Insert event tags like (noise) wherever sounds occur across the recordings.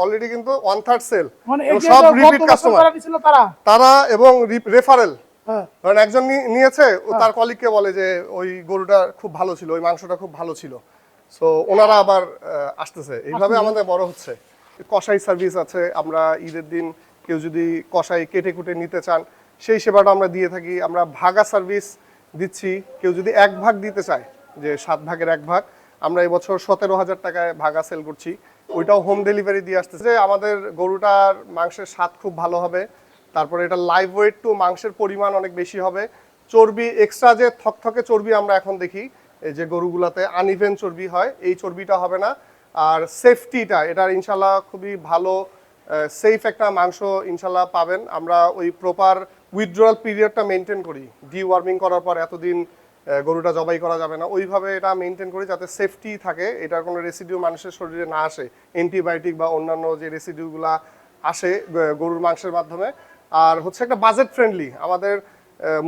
Already কিন্তু one third sale সব repeat customer তারা? এবং রেফারেল হ্যাঁ। কারণ একজন নিয়েছে ও তার কলিগকে বলে যে ওই গরুটা খুব ভালো ছিল ওই মাংসটা খুব ভালো ছিল। সো ওনারা আবার আসতেছে। এইভাবে আমাদের বড় হচ্ছে। কষাই সার্ভিস আছে আমরা ঈদের দিন কেউ যদি কষাই কেটে কুটে নিতে চান সেই সেবাটা আমরা দিয়ে থাকি। আমরা ভাগা সার্ভিস দিচ্ছি। কেউ যদি এক ভাগ দিতে চায় যে সাত ভাগের এক ভাগ আমরা এবছর সতেরো হাজার টাকায় ভাগা সেল করছি। ওইটাও হোম ডেলিভারি দিয়ে আসতেছে। আমাদের গরুটার মাংসের স্বাদ খুব ভালো হবে, তারপরে এটা লাইভ ওয়েট টু মাংসের পরিমাণ অনেক বেশি হবে। চর্বি এক্সট্রা যে থকথকে চর্বি আমরা এখন দেখি, এই যে গরুগুলাতে আনইভেন চর্বি হয়, এই চর্বিটা হবে না। আর সেফটিটা এটার ইনশাল্লাহ খুবই ভালো সেফ একটা মাংস ইনশাল্লাহ পাবেন। আমরা ওই প্রপার উইথড্রয়াল পিরিয়ডটা মেনটেন করি। ডি ওয়ার্মিং করার পর এতদিন গরুটা জবাই করা যাবে না। ওইভাবে এটা মেনটেন করি যাতে সেফটি থাকে। এটার কোনো রেসিডিউ মানুষের শরীরে না আসে। অ্যান্টিবায়োটিক বা অন্যান্য যে রেসিডিউগুলা আসে গরুর মাংসের মাধ্যমে। আর হচ্ছে একটা বাজেট ফ্রেন্ডলি আমাদের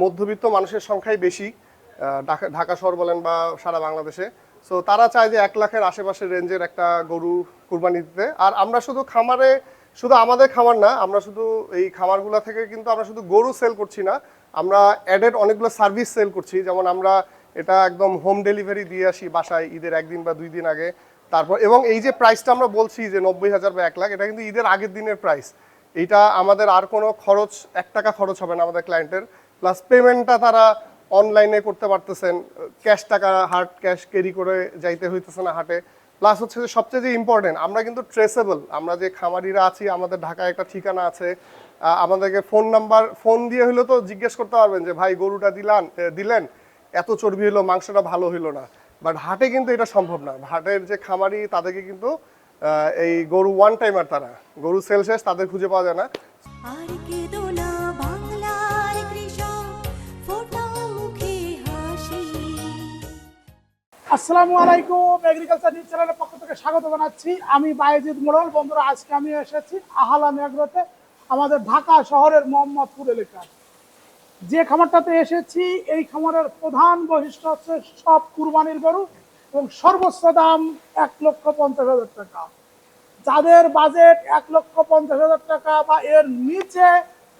মধ্যবিত্ত মানুষের সংখ্যাই বেশি ঢাকা ঢাকা শহর বলেন বা সারা বাংলাদেশে। সো তারা চায় যে এক লাখের আশেপাশে রেঞ্জের একটা গরু কুরবানি দিতে। আর আমরা শুধু খামারে, শুধু আমাদের খামার না, আমরা শুধু এই খামারগুলো থেকে কিন্তু আমরা শুধু গরু সেল করছি না। আমরা অ্যাডেড অনেকগুলো সার্ভিস সেল করছি। যেমন আমরা এটা একদম হোম ডেলিভারি দিয়ে আসি বাসায় ঈদের একদিন বা দুই দিন আগে। তারপর এবং এই যে প্রাইসটা আমরা বলছি যে নব্বই হাজার বা এক লাখ, এটা কিন্তু ঈদের আগের দিনের প্রাইস এটা আমাদের আর কোনো খরচ, এক টাকা খরচ হবে না আমাদের ক্লায়েন্টের প্লাস পেমেন্টটা তারা অনলাইনে করতে পারতেছেন। ক্যাশ টাকা হার্ড ক্যাশ ক্যারি করে যাইতে হইতেছে না হাটে। প্লাস হচ্ছে যে সবচেয়ে যে ইম্পর্টেন্ট আমরা কিন্তু ট্রেসেবল আমরা যে খামারিরা আছি, আমাদের ঢাকায় একটা ঠিকানা আছে। আমাদেরকে ফোন নাম্বার ফোন দিয়ে হলেও তো জিজ্ঞেস করতে পারবেন যে ভাই গরুটা দিলান দিলেন এত চর্বি হলো মাংসটা ভালো হইল না। বাট হাটে কিন্তু এটা সম্ভব না। হাটের যে খামারি তাদেরকে কিন্তু এই গরু ওয়ান টাইমার তারা। গরু সেল শেষ তাদের খুঁজে পাওয়া যায় না। আসসালামু আলাইকুম এগ্রিকালচার নিউজ চ্যানেলের পক্ষ থেকে স্বাগত জানাচ্ছি। আমি বায়েজিদ মোড়ল বন্ধুরা আজকে আমি এসেছি আহালাম এগ্রোতে আমাদের ঢাকা শহরের মোহাম্মদপুর এলাকায় যে খামারটাতে এসেছি, এই খামারের প্রধান বৈশিষ্ট্য হচ্ছে সব কুরবানির গরু এবং সর্বোচ্চ দাম এক লক্ষ পঞ্চাশ হাজার টাকা। যাদের বাজেট এক লক্ষ পঞ্চাশ হাজার টাকা বা এর নিচে,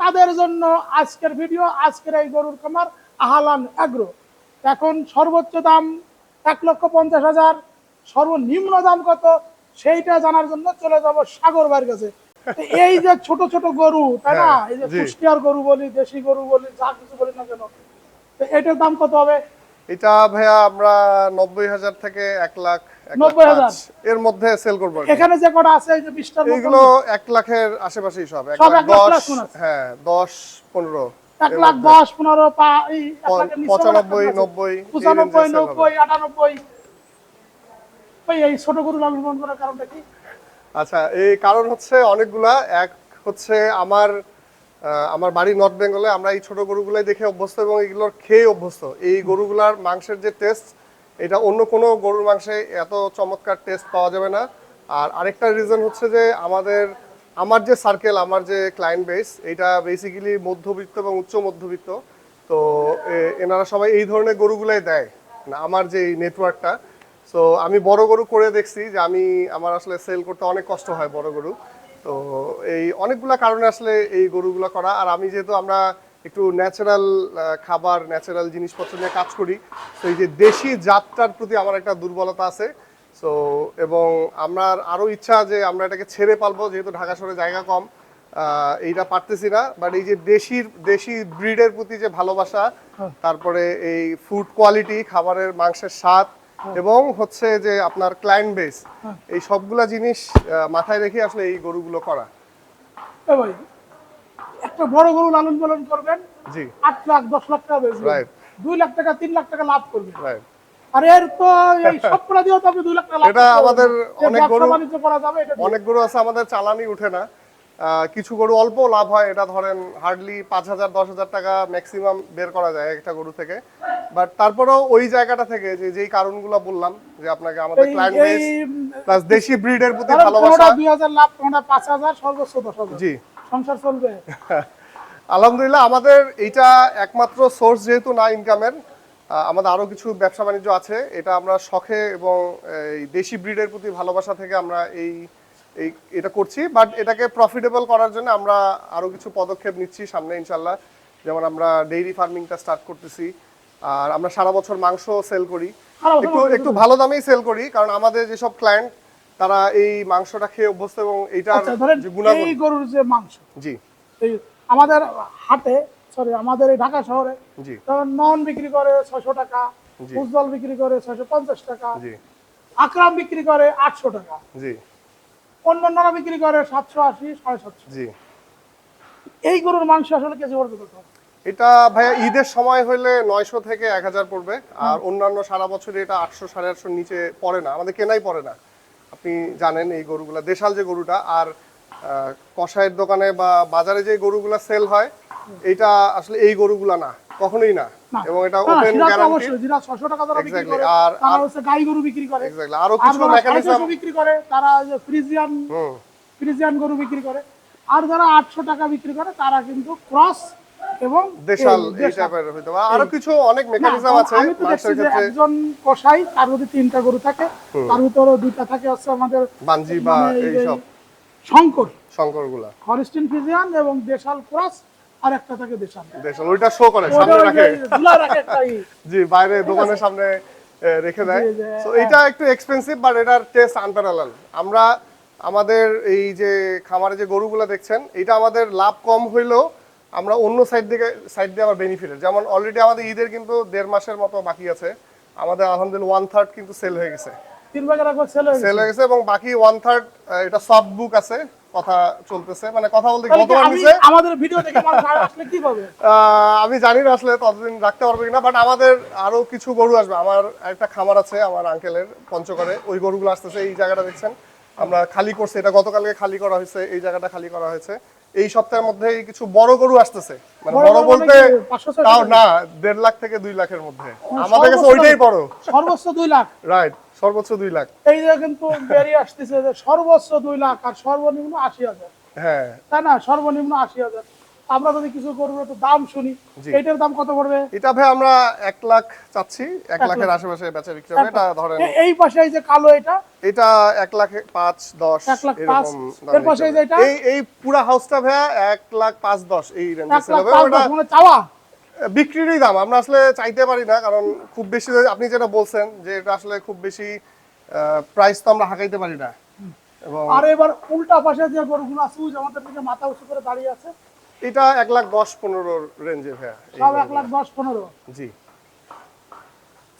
তাদের জন্য আজকের ভিডিও, আজকের এই গরুর খামার আহালান অ্যাগ্রো এখন সর্বোচ্চ দাম এক লক্ষ পঞ্চাশ হাজার, সর্বনিম্ন দাম কত, সেইটা জানার জন্য চলে যাব সাগর ভাইয়ের কাছে। এই যে ছোট ছোট গরু তাই না? হ্যাঁ, এই যে কুষ্টিয়ার গরু বলি দেশি গরু বলি যা কিছু বলি না কেন? তো এটার দাম কত হবে? এটা ভাইয়া আমরা নব্বই হাজার থেকে এক লাখ এক লাখ 90,000 পাঁচ। এর মধ্যে সেল করব এখানে যে কটা আছে এই যে বিশটার এইগুলো এক লাখের আশেপাশেই সব। এক লাখ দশ হ্যাঁ দশ পনেরো। এক লাখ দশ পনেরো পঁচানব্বই, নব্বই, পঁচানব্বই। নব্বই আটানব্বই। এই ছোট গরু লালন পালন করার কারণটা কি? আচ্ছা এই কারণ হচ্ছে অনেকগুলা। এক হচ্ছে আমার আমার বাড়ি নর্থ বেঙ্গলে আমরা এই ছোট গরুগুলাই দেখে অভ্যস্ত এবং এগুলোর খেয়ে অভ্যস্ত। এই গরুগুলার মাংসের যে টেস্ট, এটা অন্য কোনো গরুর মাংসে এত চমৎকার টেস্ট পাওয়া যাবে না। আর আরেকটা রিজন হচ্ছে যে আমাদের, আমার যে সার্কেল আমার যে ক্লায়েন্ট বেস এটা বেসিক্যালি মধ্যবিত্ত এবং উচ্চ মধ্যবিত্ত। তো এনারা সবাই এই ধরনের গরুগুলাই দেয়। না, আমার যে নেটওয়ার্কটা সো আমি বড় গরু করে দেখছি যে আমি আমার আসলে সেল করতে অনেক কষ্ট হয় বড় গরু। তো এই অনেকগুলা কারণে আসলে এই গরুগুলো করা। আর আমি যেহেতু আমরা একটু ন্যাচারাল খাবার ন্যাচারাল জিনিসপত্র নিয়ে কাজ করি তো এই যে দেশি জাতটার প্রতি আমার একটা দুর্বলতা আছে। সো এবং আমার আরও ইচ্ছা যে আমরা এটাকে ছেড়ে পালবো যেহেতু ঢাকা শহরে জায়গা কম এইটা পারতেছি না। বাট এই যে দেশির দেশি ব্রিডের প্রতি যে ভালোবাসা তারপরে এই ফুড কোয়ালিটি খাবারের মাংসের স্বাদ এবং হচ্ছে যে আপনার ক্লায়েন্ট বেস এই সবগুলা জিনিস মাথায় রেখে আসলে এই গরুগুলো করা। ভাই একটা বড় গরু লালন পালন করবেন জি। আট লাখ দশ লাখ টাকা বেচবেন. দুই লাখ টাকা তিন লাখ টাকা লাভ করবেন। রাইট আর এর তো এই (laughs) সবগুলা দিয়েও তো আপনি দুই লাখ টাকা লাভ এটা আমাদের অনেক গরু- বাণিজ্য করা যাবে এটা অনেক গরু আছে আমাদের চালানি উঠে না। কিছু গরু অল্প লাভ হয় এটা ধরেন হার্ডলি পাঁচ হাজার দশ হাজার টাকা ম্যাক্সিমাম বের করা যায় একটা গরু থেকে। বাট তারপরেও ওই জায়গাটা থেকে যে যেই কারণগুলো বললাম যে আপনাকে আমাদের ক্লায়েন্ট বেস প্লাস দেশি ব্রিডের প্রতি ভালোবাসা। কোনোটা দুই হাজার লাভ কোনোটা পাঁচ হাজার সর্বোচ্চ দশ হাজার। জি। সংসার চলবে। (laughs) আলহামদুলিল্লাহ আমাদের এইটা একমাত্র সোর্স যেহেতু না ইনকামের আমাদের আরও কিছু ব্যবসা বাণিজ্য আছে। এটা আমরা শখে এবং এই দেশি ব্রিডের প্রতি ভালোবাসা থেকে আমরা এই এই এটা করছি বাট এটাকে প্রফিটেবল করার জন্য আমরা আরও কিছু পদক্ষেপ নিচ্ছি সামনে ইনশাল্লাহ যেমন আমরা ডেইরি ফার্মিংটা স্টার্ট করতেছি আর আমরা সারা বছর মাংস সেল করি। একটু একটু ভালো দামেই সেল করি কারণ আমাদের যেসব ক্লায়েন্ট তারা এই মাংসটা খেয়ে অভ্যস্ত এবং এইটার আচ্ছা যে গুণাগুণ। এই গরুর যে মাংস জি। আমাদের হাটে সরি আমাদের এই ঢাকা শহরে জি। নন বিক্রি করে ছয়শো টাকা। উজ্জ্বল বিক্রি করে ছয়শো পঞ্চাশ টাকা জি। আকরাম বিক্রি করে আটশো টাকা। জি। অন্যান্যরা বিক্রি করে সাতশো আশি সাড়ে সাতশো। জি। এই গরুর মাংস আসলে কেজি পড়বে কত এটা ভাইয়া ঈদের সময় হলে নয়শো থেকে এক হাজার পড়বে আর অন্যান্য সারা বছরে এটা আটশো সাড়ে আটশোর নিচে পড়ে না আমাদের কেনাই পড়ে না। আপনি জানেন এই গরুগুলা দেশাল যে গরুটা আর আহ, কসাইয়ের দোকানে বা বাজারে যে গরুগুলা সেল হয় এটা আসলে এই গরুগুলা না। কখনোই না। এবং এটা ওপেন গ্যারান্টি অবশ্যই যেটা টাকা তারা বিক্রি করে আর- তারা হচ্ছে গাই গরু বিক্রি করে। এক্স্যাক্টলি আরও আর কিছু মেকানিজম বিক্রি করে তারা যে ফ্রিজিয়ান ফ্রিজিয়ান গরু বিক্রি করে। আর যারা আটশো টাকা বিক্রি করে তারা কিন্তু ক্রস এবং দেশাল এই এই টাইপের হইতে পারে। আরও কিছু অনেক মেকানিজম আছে আমি তো দেখছি মাংসের যে ক্ষেত্রে। একজন কসাই তার মধ্যে তিনটা গরু থাকে। তার ভিতরে দুইটা থাকে হচ্ছে আমাদের বানজি বা মানে এই এইসব। শঙ্কর। শঙ্করগুলা। হরিস্টিন ফিজিয়ান এবং দেশাল ক্রস আর একটা থাকে দেশাল। দেশাল ওইটা শো করে সামনে রাখে। ঝুলায় রাখে (laughs) জি বাইরে দোকানের সামনে রেখে দেয়। সো এটা একটু এক্সপেন্সিভ বাট এটার টেস্ট আনপ্যারালাল আমরা আমাদের এই যে খামারে যে গরুগুলো দেখছেন এটা আমাদের লাভ কম হইলেও আমরা অন্য সাইড দিকে সাইড দিয়ে আবার বেনিফিটেড যেমন অলরেডি আমাদের ঈদের কিন্তু দেড় মাসের মতো বাকি আছে। আমাদের আলহামদুলিল্লাহ ওয়ান থার্ড কিন্তু সেল হয়ে গেছে। তিন ভাগের হয়ে সেল হয়ে গেছে এবং বাকি ওয়ান থার্ড এটা সফট বুক আছে। কথা চলতেছে। মানে কথা বলতে গতবার নিচে আমাদের ভিডিও দেখে আসলে কি পাবে (laughs) আহ, আমি জানি না আসলে ততদিন রাখতে পারবে কিনা বাট আমাদের আরও কিছু গরু আসবে। আমার একটা খামার আছে আমার আঙ্কেলের পঞ্চগড়ে। ওই গরুগুলো আসতেছে এই জায়গাটা দেখছেন। আমরা খালি করছি। এটা গতকালকে খালি করা হয়েছে এই জায়গাটা খালি করা হয়েছে। এই সপ্তাহের মধ্যে কিছু বড় গরু আসতেছে। মানে বড় মানে বলতে কি? 500 ছয়শো তাও না দেড় লাখ থেকে দুই লাখের মধ্যে। মানে আমাদের কাছে ওইটাই বড়। সর্বোচ্চ দুই লাখ। রাইট সর্বোচ্চ দুই লাখ। এই যে কিন্তু বেরিয়ে আসতেছে যে সর্বোচ্চ দুই লাখ আর সর্বনিম্ন আশি হাজার। হ্যাঁ। তাই না? সর্বনিম্ন আশি হাজার। আমরা যদি কিছু একটু দাম শুনি। জি। এইটার দাম কত পড়বে? এটা ভাই আমরা এক লাখ চাচ্ছি এক লাখের আশেপাশে বেচা বিক্রি হবে এটা ধরেন। এই পাশে এই যে কালো এটা? এটা এক লাখ পাঁচ দশ। এরকম এর পাশে চলে। যে এটা? এই এই পুরা হাউসটা ভাইয়া এক লাখ পাঁচ দশ এই রেঞ্জে সেল হবে। ওটা মানে চাওয়া? বিক্রিরই দাম আমরা আসলে চাইতে পারি না কারণ খুব বেশি আপনি যেটা বলছেন যে এটা আসলে খুব বেশি প্রাইস তো আমরা হাঁকাইতে পারি না। এবং আর এবার উল্টা পাশে যে গরুগুলো আছে আমাদের দিকে মাথা উঁচু করে দাঁড়িয়ে আছে এটা এক লাখ দশ পনেরোর রেঞ্জে ভাইয়া সব এক লাখ দশ পনেরো। জি।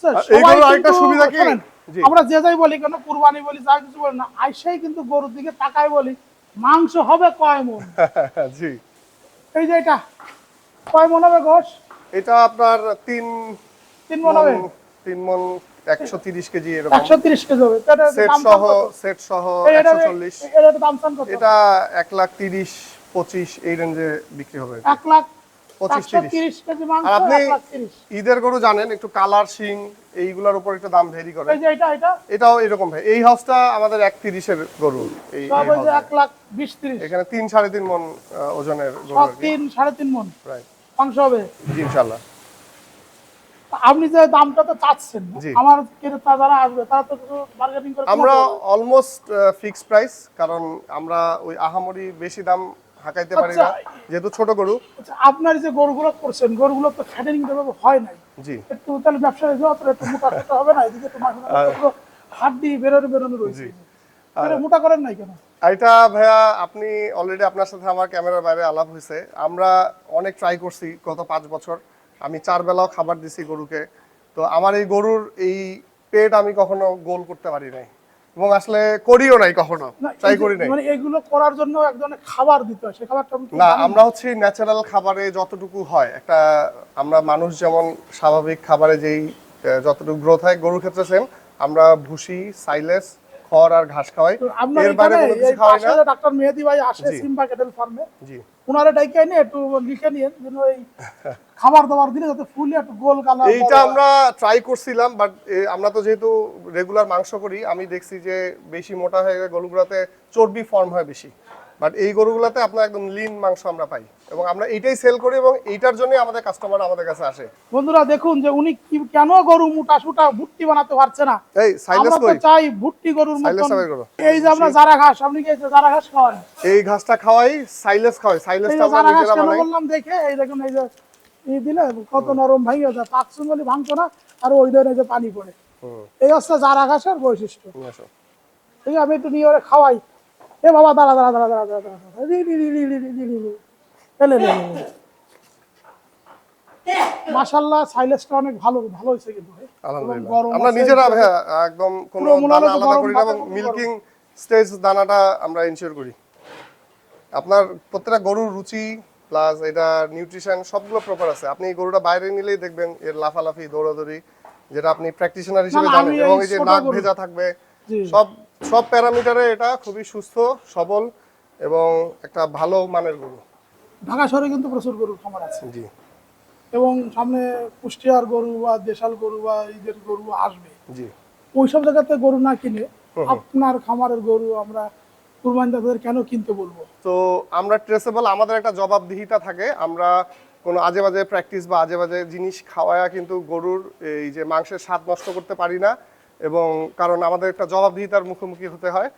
স্যার, আর সবাই এইগুলোর আরেকটা সুবিধা কি? আমরা যে যাই বলি কেন কুরবানি বলি যা কিছু বলি না আইসাই কিন্তু গরুর দিকে তাকাই বলি মাংস হবে কয় মন? (laughs) জি। এই যে এটা কয় মন হবে গোশ এটা আপনার তিন তিন মন হবে? তিন মন একশো তিরিশ কেজি এরকম। একশো তিরিশ কেজি হবে। সেট সহ সেট সহ এই এটা- একশো চল্লিশ। এর একটু দাম কত? এটা এক লাখ তিরিশ পঁচিশ এই রেঞ্জে বিক্রি হবে। এক লাখ আর আপনি ঈদের গরু জানেন একটু কালার শিং এইগুলোর উপর একটু দাম ভেরি করে। যে এটা এটা? এটাও এরকম ভাই। এই হাউসটা আমাদের এক তিরিশের গরু এই সব এই ওই যে house-এ। এক লাখ বিশ তিরিশ। এখানে তিন সাড়ে তিন মন ওজনের গরু তিন সাড়ে তিন মন। রাইট মাংস হবে? জি ইনশাল্লাহ আপনি যে দামটা তো চাচ্ছেন। আমার ক্রেতা যারা আসবে তারা তো করে আমরা অলমোস্ট ফিক্সড প্রাইস কারণ আমরা ওই আহামরি বেশি দাম হাঁকাইতে পারি না আচ্ছা। যেহেতু ছোট গরু। আচ্ছা, আপনার যে গরুগুলো করছেন গরুগুলো তো ফ্যাটেনিং ভাবে হয় নাই। জি। একটু তাহলে ব্যবসা একটু মোটা করতে হবে না এদিকে তো মাংস হাড্ডি বেরোনো বেরোনো রয়েছে। মোটা করেন নাই কেন? এটা ভাইয়া আপনি অলরেডি আপনার সাথে আমার ক্যামেরার বাইরে আলাপ হয়েছে। আমরা অনেক ট্রাই করছি গত পাঁচ বছর। আমি চার বেলাও খাবার দিছি গরুকে। তো আমার এই গরুর এই পেট আমি কখনো গোল করতে পারি নাই। এবং আসলে করিও নাই কখনো ট্রাই করি নাই। মানে এগুলো করার জন্য এক ধরনের খাবার দিতে হয় সেই খাবারটা না আমরা হচ্ছে ন্যাচারাল খাবারে যতটুকু হয় একটা আমরা মানুষ যেমন স্বাভাবিক খাবারে যেই যতটুকু গ্রোথ হয় গরুর ক্ষেত্রে সেম আমরা ভুসি সাইলেস খড় আর ঘাস খাওয়াই। এর বাইরে কোনো কিছু খাওয়াই না। ডাক্তার মেহেদি ভাই আসে। সিম্বা ক্যাটেল ফার্মে জি। ওনারে ডাইকে এনে একটু লিখে নিয়ে যেন ওই খাবার দাবার দিলে যাতে ফুলে একটু গোল কালার এইটা আমরা ট্রাই করছিলাম বাট আমরা তো যেহেতু রেগুলার মাংস করি আমি দেখছি যে বেশি মোটা হয়ে গেলে গরুগুলোতে চর্বি ফর্ম হয় বেশি। বাট এই গরুগুলোতে আপনার একদম লিন মাংস আমরা পাই। এবং আমরা এইটাই সেল করি এবং এইটার জন্যই আমাদের কাস্টমার আমাদের কাছে আসে। বন্ধুরা দেখুন যে উনি কি কেন গরু মোটা সুটা ভুট্টি বানাতে পারছে না? এই সাইলেস কই? চাই ভুট্টি গরুর মতন। এই যে আমরা ঘাস আপনি কি ঘাস খাওয়ান? এই ঘাসটা খাওয়াই সাইলেস খাওয়াই। সাইলেসটা আমরা নিজেরা বানাই। বললাম দেখে এই দেখুন এই যে দিলে কত নরম ভাঙিয়ে যায় পাক ভাঙতো না আর ওই ধরনের যে পানি পড়ে। এই হচ্ছে জারা ঘাসের বৈশিষ্ট্য। ঠিক আমি একটু নিয়ে ওরে খাওয়াই। এ বাবা দাঁড়া দাঁড়া দাঁড়া দাঁড়া দাঁড়া দাঁড়া মাশাল্লাহ সাইলেসটা অনেক ভালো ভালো হয়েছে কিন্তু আলহামদুলিল্লাহ। আমরা নিজেরা হ্যাঁ, একদম দানা আলাদা করি না এবং মিল্কিং স্টেজ দানাটা আমরা করি। আপনার প্রত্যেকটা গরুর রুচি প্লাস এটা নিউট্রিশন সবগুলো প্রপার আছে। আপনি গরুটা বাইরে নিলেই দেখবেন এর লাফালাফি দৌড়াদৌড়ি যেটা আপনি প্র্যাকটিশনার হিসেবে জানেন এবং এই যে নাক ভেজা থাকবে। সব সব প্যারামিটারে এটা খুবই সুস্থ সবল এবং একটা ভালো মানের গরু। ঢাকা শহরে কিন্তু প্রচুর গরুর খামার আছে। জি। এবং সামনে কুষ্টিয়ার গরু বা দেশাল গরু বা ঈদের গরু আসবে। জি। ওইসব জায়গাতে গরু না কিনে আপনার খামারের গরু আমরা কুরবানদারদের কেন কিনতে বলব? তো আমরা ট্রেসেবল আমাদের একটা জবাবদিহিতা থাকে। আমরা কোনো আজে বাজে প্র্যাকটিস বা আজে বাজে জিনিস খাওয়ায়া কিন্তু গরুর এই যে মাংসের স্বাদ নষ্ট করতে পারি না এবং কারণ আমাদের একটা জবাবদিহিতার মুখোমুখি হতে হয়।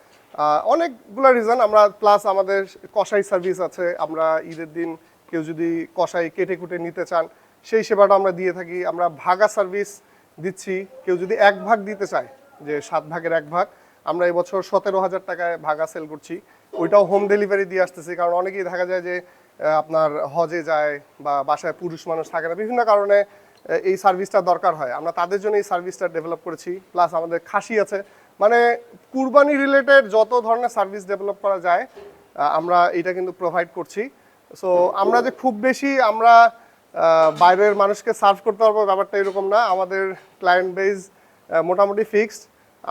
অনেকগুলো রিজন আমরা প্লাস আমাদের কষাই সার্ভিস আছে। আমরা ঈদের দিন কেউ যদি কষাই কেটে কুটে নিতে চান, সেই সেবাটা আমরা দিয়ে থাকি। আমরা ভাগা সার্ভিস দিচ্ছি। কেউ যদি এক ভাগ দিতে চায়, যে সাত ভাগের এক ভাগ আমরা এবছর সতেরো হাজার টাকায় ভাগা সেল করছি। ওইটাও হোম ডেলিভারি দিয়ে আসতেছি, কারণ অনেকেই দেখা যায় যে আপনার হজে যায় বা বাসায় পুরুষ মানুষ থাকে না। বিভিন্ন কারণে এই সার্ভিসটা দরকার হয়। আমরা তাদের জন্য এই সার্ভিসটা ডেভেলপ করেছি। প্লাস আমাদের খাসি আছে। মানে কুরবানি রিলেটেড যত ধরনের সার্ভিস ডেভেলপ করা যায় আমরা এটা কিন্তু প্রোভাইড করছি। সো আমরা যে খুব বেশি আমরা বাইরের মানুষকে সার্ভ করতে পারব ব্যাপারটা এরকম না। আমাদের ক্লায়েন্ট বেজ মোটামুটি ফিক্সড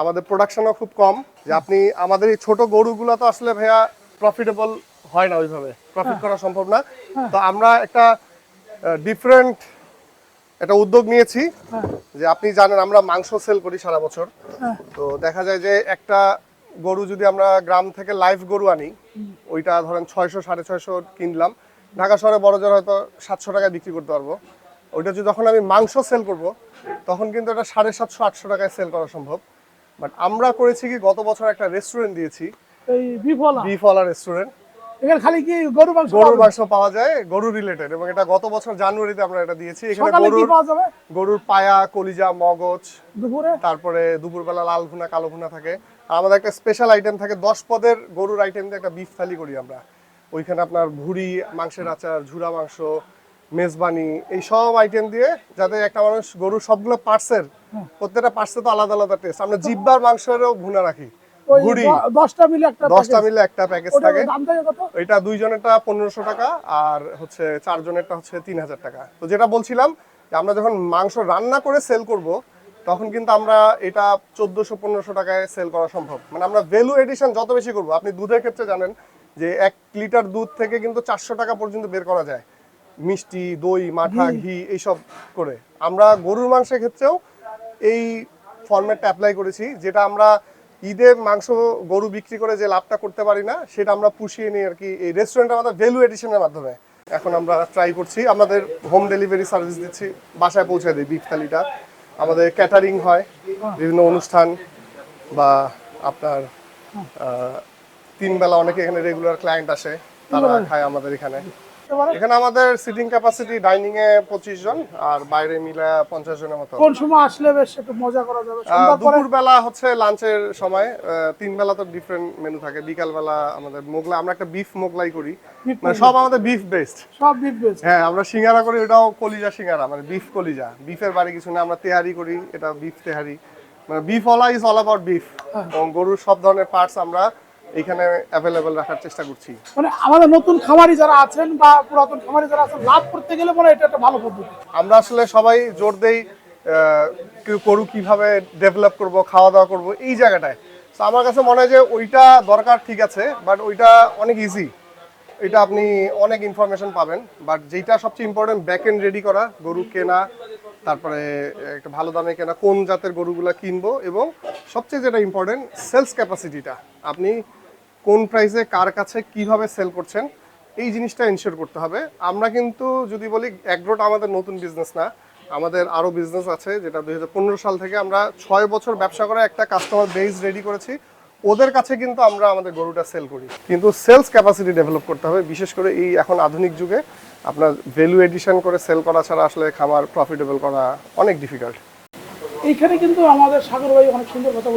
আমাদের প্রোডাকশনও খুব কম। যে আপনি আমাদের এই ছোট গরুগুলো তো আসলে ভাইয়া প্রফিটেবল হয় না ওইভাবে। প্রফিট করা সম্ভব না। তো আমরা একটা ডিফারেন্ট একটা উদ্যোগ নিয়েছি। যে আপনি জানেন আমরা মাংস সেল করি সারা বছর। তো দেখা যায় যে একটা গরু যদি আমরা গ্রাম থেকে লাইভ গরু আনি ওইটা ধরেন ছয়শো সাড়ে ছয়শো কিনলাম। ঢাকা শহরে বড় জোর হয়তো সাতশো টাকায় বিক্রি করতে পারব। ওইটা যদি যখন আমি মাংস সেল করব তখন কিন্তু এটা সাড়ে সাতশো আটশো টাকায় সেল করা সম্ভব। বাট আমরা করেছি কি গত বছর একটা রেস্টুরেন্ট দিয়েছি। এই বিফলা। বিফওয়ালা রেস্টুরেন্ট এখানে খালি কি গরু মাংস গরুর মাংস পাওয়া যায় গরু রিলেটেড এবং এটা গত বছর জানুয়ারিতে আমরা এটা দিয়েছি। এখানে গরুর গরুর পায়া কলিজা মগজ দুপুরে? তারপরে দুপুরবেলা লাল ভুনা কালো ভুনা থাকে। আর আমাদের একটা স্পেশাল আইটেম থাকে দশ পদের গরুর আইটেম দিয়ে একটা বিফ থালি করি আমরা। ওইখানে আপনার ভুড়ি মাংসের আচার ঝুরা মাংস মেজবানি এই সব আইটেম দিয়ে যাতে একটা মানুষ গরুর সবগুলো পার্টসের প্রত্যেকটা পার্টসে তো আলাদা আলাদা টেস্ট আমরা জিব্বার মাংসেরও ভুনা রাখি ওই দশটা মিলে একটা দশটা মিলে একটা প্যাকেজ থাকে। দাম থাকে কত? এটা দুইজনেরটা পনেরোশো টাকা আর হচ্ছে চারজনেরটা হচ্ছে তিন হাজার টাকা। তো যেটা বলছিলাম যে আমরা যখন মাংস রান্না করে সেল করব তখন কিন্তু আমরা এটা চোদ্দোশো পনেরোশো টাকায় সেল করা সম্ভব। মানে আমরা ভ্যালু এডিশন যত বেশি করব আপনি দুধের ক্ষেত্রে জানেন যে এক লিটার দুধ থেকে কিন্তু চারশো টাকা পর্যন্ত বের করা যায়। মিষ্টি দই মাঠা ঘি এইসব করে। আমরা গরুর মাংসের ক্ষেত্রেও এই ফরম্যাটটা অ্যাপ্লাই করেছি যেটা আমরা ঈদে মাংস গরু বিক্রি করে যে লাভটা করতে পারি না সেটা আমরা পুষিয়ে নিই আর কি এই রেস্টুরেন্ট আমাদের ভ্যালু এডিশনের মাধ্যমে। এখন আমরা ট্রাই করছি আমাদের হোম ডেলিভারি সার্ভিস দিচ্ছি বাসায় পৌঁছে দিই বিফ থালিটা আমাদের ক্যাটারিং হয় বিভিন্ন অনুষ্ঠান বা আপনার তিন বেলা অনেকে এখানে রেগুলার ক্লায়েন্ট আসে তারা খায় আমাদের এখানে। এবারে এখানে আমাদের সিটিং ক্যাপাসিটি ডাইনিং এ পঁচিশ জন আর বাইরে মিলে পঞ্চাশ জনের মতো। কোন সময় আসলে বেশ একটু মজা করা যাবে? পরে? দুপুর বেলা হচ্ছে লাঞ্চের সময় তিন বেলা তো ডিফারেন্ট মেনু থাকে। বিকাল বেলা আমাদের মোগলাই আমরা একটা বিফ মোগলাই করি। মানে সব আমাদের বিফ বেস্ট সব বিফ বেশ হ্যাঁ আমরা সিঙ্গারা করি ওটাও কলিজা সিঙ্গারা মানে বিফ কলিজা। বিফের বাড়ি কিছু না আমরা তেহারি করি এটা বিফ তেহারি। মানে beef Ola is all about beef এবং গরুর সব ধরনের পার্টস আমরা এখানে অ্যাভেলেবেল রাখার চেষ্টা করছি। মানে আমাদের নতুন খামারি যারা আছেন বা পুরাতন খামারি যারা আছেন লাভ করতে গেলে মনে এটা একটা ভালো পদ্ধতি। আমরা আসলে সবাই জোর দেই আহ, কি- গরু কীভাবে ডেভেলপ করব খাওয়া দাওয়া করব এই জায়গাটায়। তো আমার কাছে মনে হয় যে ওইটা দরকার ঠিক আছে বাট ওইটা অনেক ইজি এটা আপনি অনেক ইনফরমেশন পাবেন বাট যেটা সবচেয়ে ইম্পর্টেন্ট ব্যাক এন্ড রেডি করা গরু কেনা তারপরে একটা ভালো দামে কেনা কোন জাতের গরুগুলা কিনবো এবং সবচেয়ে যেটা ইম্পর্টেন্ট সেলস ক্যাপাসিটিটা আপনি কোন প্রাইসে কার কাছে কীভাবে সেল করছেন, এই জিনিসটা এনশিওর করতে হবে। আমরা কিন্তু যদি বলি অ্যাগ্রোটা আমাদের নতুন বিজনেস না। আমাদের আরও বিজনেস আছে, যেটা দুই সাল থেকে আমরা ছয় বছর ব্যবসা করে একটা কাস্টমার বেস রেডি করেছি। ওদের কাছে কিন্তু আমরা আমাদের গরুটা সেল করি। কিন্তু সেলস ক্যাপাসিটি ডেভেলপ করতে হবে, বিশেষ করে এই এখন আধুনিক যুগে। আপনার ভ্যালু এডিশন করে সেল করা ছাড়া আসলে খামার প্রফিটেবল করা অনেক ডিফিকাল্ট এইখানে কিন্তু আমাদের সাগর ভাই অনেক সুন্দর কথা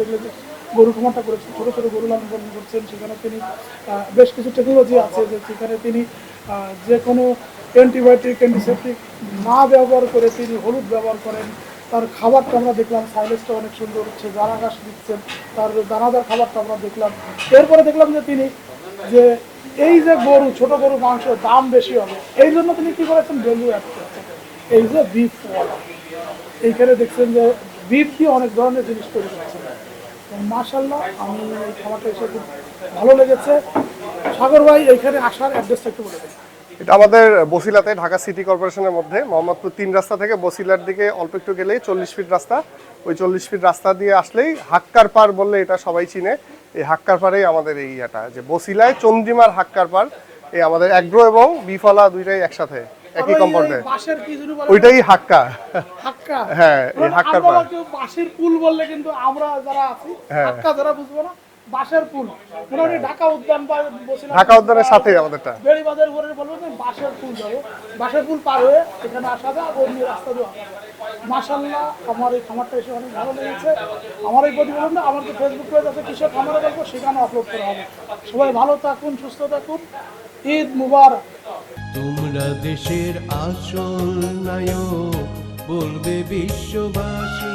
যে গরু খামারটা করেছেন, ছোটো ছোটো গরু লালন পালন করছেন, সেখানে তিনি বেশ কিছু টেকনোলজি আছে যে সেখানে তিনি যে কোনো অ্যান্টিবায়োটিক অ্যান্টিসেপটিক না ব্যবহার করে তিনি হলুদ ব্যবহার করেন। তার খাবারটা আমরা দেখলাম সাইলেসটা অনেক সুন্দর হচ্ছে দানা ঘাস দিচ্ছেন, তার দানাদার খাবারটা আমরা দেখলাম। এরপরে দেখলাম যে তিনি, যে এই যে গরু, ছোট গরু মাংস দাম বেশি হবে, এই জন্য তিনি কি করেছেন? ভ্যালু অ্যাড করেছেন। এই যে বিফ এইখানে দেখছেন যে বিফ দিয়ে অনেক ধরনের জিনিস তৈরি করছেন মাশাল্লাহ আমি খাবারটা এসে খুব ভালো লেগেছে। সাগর ভাই, এইখানে আসার অ্যাড্রেসটা একটু বলে এটা আমাদের বসিলাতে, ঢাকা সিটি কর্পোরেশনের মধ্যে। মোহাম্মদপুর তিন রাস্তা থেকে বসিলার দিকে অল্প একটু গেলেই চল্লিশ ফিট রাস্তা। ওই চল্লিশ ফিট রাস্তা দিয়ে আসলেই হাক্কার পার বললে এটা সবাই চিনে। এই হাক্কার পাড়েই আমাদের এই ইয়েটা। যে বসিলায় চন্দ্রিমার হাক্কার পার এই আমাদের অ্যাগ্রো এবং বিফলা দুইটাই একসাথে। একই কম্পাউন্ডে? ওইটাই হাক্কা। হাক্কা। হ্যাঁ, এই হাক্কার বাঁশের পুল বললে কিন্তু আমরা যারা আছি হ্যাঁ। হাক্কা যারা বুঝব না বাঁশের পুল। মোটামুটি ঢাকা উদ্যান ঢাকা উদ্যানের সাথেই আমাদেরটা। বেড়িবাজার বলব যে বাঁশের পুল যাব। বাঁশের পুল পার হয়ে এখানে আসা যায় অন্য রাস্তা দিয়ে মাসাল্লাহ আমার এই খামারটা এসে অনেক ভালো লেগেছে। আমার এই প্রতিবেদনটা আমার যে ফেসবুক পেজ আছে কৃষক খামারের গল্প সেখানে আপলোড করা হবে। সবাই ভালো থাকুন সুস্থ থাকুন। ঈদ মুবারক। তোমরা দেশের আসল নায়ক বলবে বিশ্ববাসী।